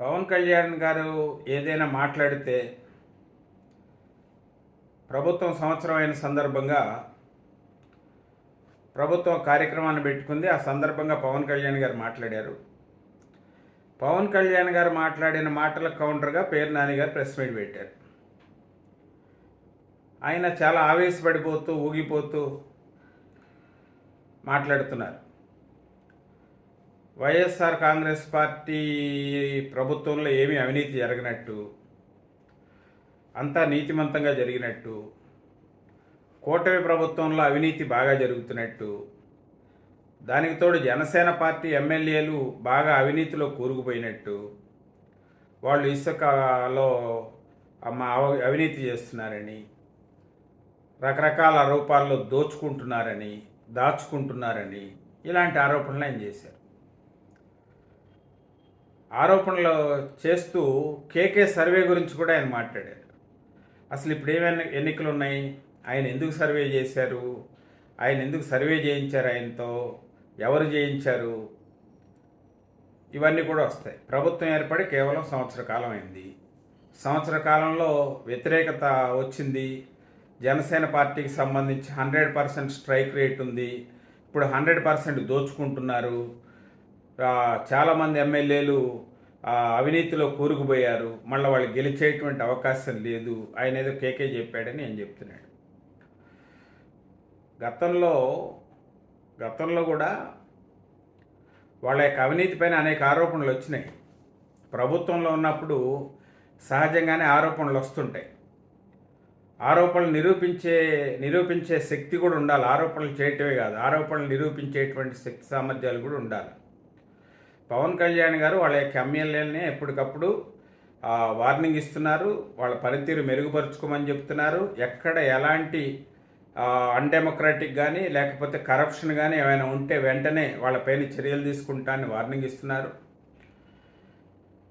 పవన్ కళ్యాణ్ గారు ఏదైనా మాట్లాడితే ప్రభుత్వం సంవత్సరం అయిన సందర్భంగా ప్రభుత్వం కార్యక్రమాన్ని పెట్టుకుంది. ఆ సందర్భంగా పవన్ కళ్యాణ్ గారు మాట్లాడారు. పవన్ కళ్యాణ్ గారు మాట్లాడిన మాటల కౌంటర్గా పేరు నాని గారు ప్రెస్ మీట్ పెట్టారు. ఆయన చాలా ఆవేశపడిపోతూ ఊగిపోతూ మాట్లాడుతున్నారు. వైఎస్ఆర్ కాంగ్రెస్ పార్టీ ప్రభుత్వంలో ఏమీ అవినీతి జరగనట్టు అంతా నీతిమంతంగా జరిగినట్టు కూటమి ప్రభుత్వంలో అవినీతి బాగా జరుగుతున్నట్టు దానికి తోడు జనసేన పార్టీ ఎమ్మెల్యేలు బాగా అవినీతిలో కూరుకుపోయినట్టు వాళ్ళు ఇసుకలో అమ్మ అవ- అవినీతి చేస్తున్నారని రకరకాల రూపాల్లో దోచుకుంటున్నారని దాచుకుంటున్నారని ఇలాంటి ఆరోపణలు ఆయన చేశారు. ఆరోపణలు చేస్తూ కేకే సర్వే గురించి కూడా ఆయన మాట్లాడారు. అసలు ఇప్పుడు ఏమైనా ఎన్నికలు ఉన్నాయి ఆయన ఎందుకు సర్వే చేశారు? ఆయన ఎందుకు సర్వే చేయించారు ఆయనతో? ఎవరు చేయించారు? ఇవన్నీ కూడా వస్తాయి. ప్రభుత్వం ఏర్పడి కేవలం సంవత్సర కాలం అయింది. సంవత్సర కాలంలో వ్యతిరేకత వచ్చింది. జనసేన పార్టీకి సంబంధించి హండ్రెడ్ పర్సెంట్ స్ట్రైక్ రేట్ ఉంది. ఇప్పుడు హండ్రెడ్ పర్సెంట్ దోచుకుంటున్నారు. చాలామంది ఎమ్మెల్యేలు అవినీతిలో కూరుకుపోయారు. మళ్ళీ వాళ్ళు గెలిచేటువంటి అవకాశం లేదు. ఆయన ఏదో కేకే చెప్పాడని నేను చెప్తున్నాడు గతంలో గతంలో కూడా వాళ్ళ యొక్క అవినీతి పైన అనేక ఆరోపణలు వచ్చినాయి. ప్రభుత్వంలో ఉన్నప్పుడు సహజంగానే ఆరోపణలు వస్తుంటాయి. ఆరోపణలు నిరూపించే నిరూపించే శక్తి కూడా ఉండాలి. ఆరోపణలు చేయటమే కాదు ఆరోపణలు నిరూపించేటువంటి శక్తి సామర్థ్యాలు కూడా ఉండాలి. పవన్ కళ్యాణ్ గారు వాళ్ళ యొక్క ఎమ్మెల్యేలనే ఎప్పటికప్పుడు వార్నింగ్ ఇస్తున్నారు. వాళ్ళ పనితీరు మెరుగుపరుచుకోమని చెప్తున్నారు. ఎక్కడ ఎలాంటి అన్డెమోక్రాటిక్ కానీ లేకపోతే కరప్షన్ కానీ ఏమైనా ఉంటే వెంటనే వాళ్ళపైన చర్యలు తీసుకుంటానని వార్నింగ్ ఇస్తున్నారు.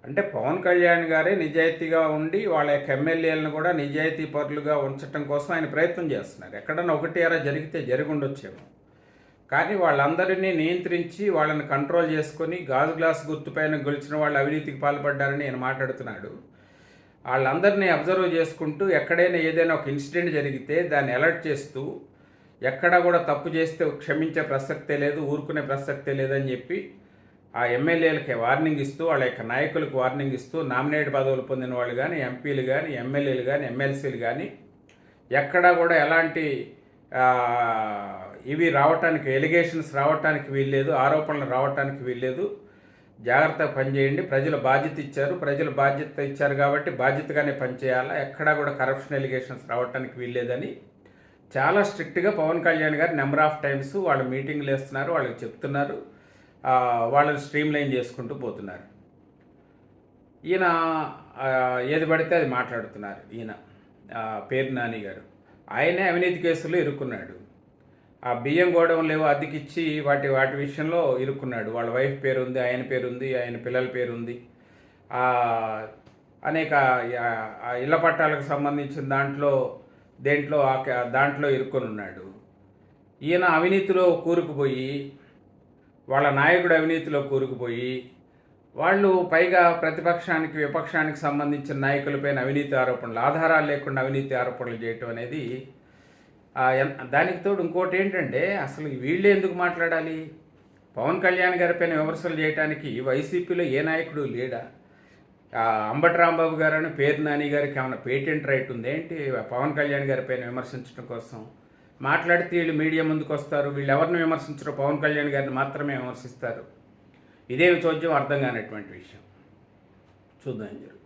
అంటే పవన్ కళ్యాణ్ గారే నిజాయితీగా ఉండి వాళ్ళ యొక్క ఎమ్మెల్యేలను కూడా నిజాయితీ పరులుగా ఉంచడం కోసం ఆయన ప్రయత్నం చేస్తున్నారు. ఎక్కడన్నా ఒకటి అరా జరిగితే జరిగి ఉండొచ్చేమో. కానీ వాళ్ళందరినీ నియంత్రించి వాళ్ళని కంట్రోల్ చేసుకొని గాజు గ్లాస్ గుర్తుపైన గెలిచిన వాళ్ళు అవినీతికి పాల్పడ్డారని నేను మాట్లాడుతున్నాడు. వాళ్ళందరినీ అబ్జర్వ్ చేసుకుంటూ ఎక్కడైనా ఏదైనా ఒక ఇన్సిడెంట్ జరిగితే దాన్ని అలర్ట్ చేస్తూ ఎక్కడ కూడా తప్పు చేస్తే క్షమించే ప్రసక్తే లేదు ఊరుకునే ప్రసక్తే లేదని చెప్పి ఆ ఎమ్మెల్యేలకి వార్నింగ్ ఇస్తూ వాళ్ళ యొక్క నాయకులకు వార్నింగ్ ఇస్తూ నామినేట్ పదవులు పొందిన వాళ్ళు కానీ ఎంపీలు కానీ ఎమ్మెల్యేలు కానీ ఎమ్మెల్సీలు కానీ ఎక్కడా కూడా ఎలాంటి ఇవి రావటానికి ఎలిగేషన్స్ రావటానికి వీల్లేదు ఆరోపణలు రావటానికి వీల్లేదు. జాగ్రత్తగా పనిచేయండి. ప్రజలు బాధ్యత ఇచ్చారు. ప్రజలు బాధ్యత ఇచ్చారు కాబట్టి బాధ్యతగానే పనిచేయాలా? ఎక్కడా కూడా కరప్షన్ ఎలిగేషన్స్ రావటానికి వీల్లేదని. చాలా స్ట్రిక్ట్గా పవన్ కళ్యాణ్ గారు నెంబర్ ఆఫ్ టైమ్స్ వాళ్ళు మీటింగ్లు వేస్తున్నారు వాళ్ళకి చెప్తున్నారు. వాళ్ళని స్ట్రీమ్ లైన్ చేసుకుంటూ పోతున్నారు. ఈయన ఏది పడితే అది మాట్లాడుతున్నారు ఈయన పేరు నాని గారు. ఆయనే అవినీతి కేసులో ఇరుక్కున్నాడు. ఆ బియ్యం గోడౌన్ లేవో అద్దెకిచ్చి వాటి వాటి విషయంలో ఇరుక్కున్నాడు. వాళ్ళ వైఫ్ పేరు ఉంది ఆయన పేరు ఉంది ఆయన పిల్లల పేరు ఉంది అనేక ఇళ్ళ ఇళ్ళ పట్టాలకు సంబంధించిన దాంట్లో దేంట్లో ఆ క- దాంట్లో ఇరుక్కొని ఉన్నాడు ఈయన అవినీతిలో కూరుకుపోయి వాళ్ళ నాయకుడు అవినీతిలో కూరుకుపోయి వాళ్ళు పైగా ప్రతిపక్షానికి విపక్షానికి సంబంధించిన నాయకులపైన అవినీతి ఆరోపణలు ఆధారాలు లేకుండా అవినీతి ఆరోపణలు చేయటం అనేది దానికి తోడు ఇంకోటి ఏంటంటే అసలు వీళ్ళే ఎందుకు మాట్లాడాలి? పవన్ కళ్యాణ్ గారి పైన విమర్శలు చేయడానికి వైసీపీలో ఏ నాయకుడు లేడా? అంబటరాంబాబు అంబటి రాంబాబు గారు అని పేరు నాని గారికి ఏమైనా పేటెంట్ రైట్ ఉంది ఏంటి? పవన్ కళ్యాణ్ గారి పైన విమర్శించడం కోసం మాట్లాడితే వీళ్ళు మీడియా ముందుకు వస్తారు వీళ్ళు ఎవరిని విమర్శించరు పవన్ కళ్యాణ్ గారిని మాత్రమే విమర్శిస్తారు. ఇదేమి చోద్యం అర్థం కానటువంటి విషయం. చూద్దాం ఏం జరుగుతుంది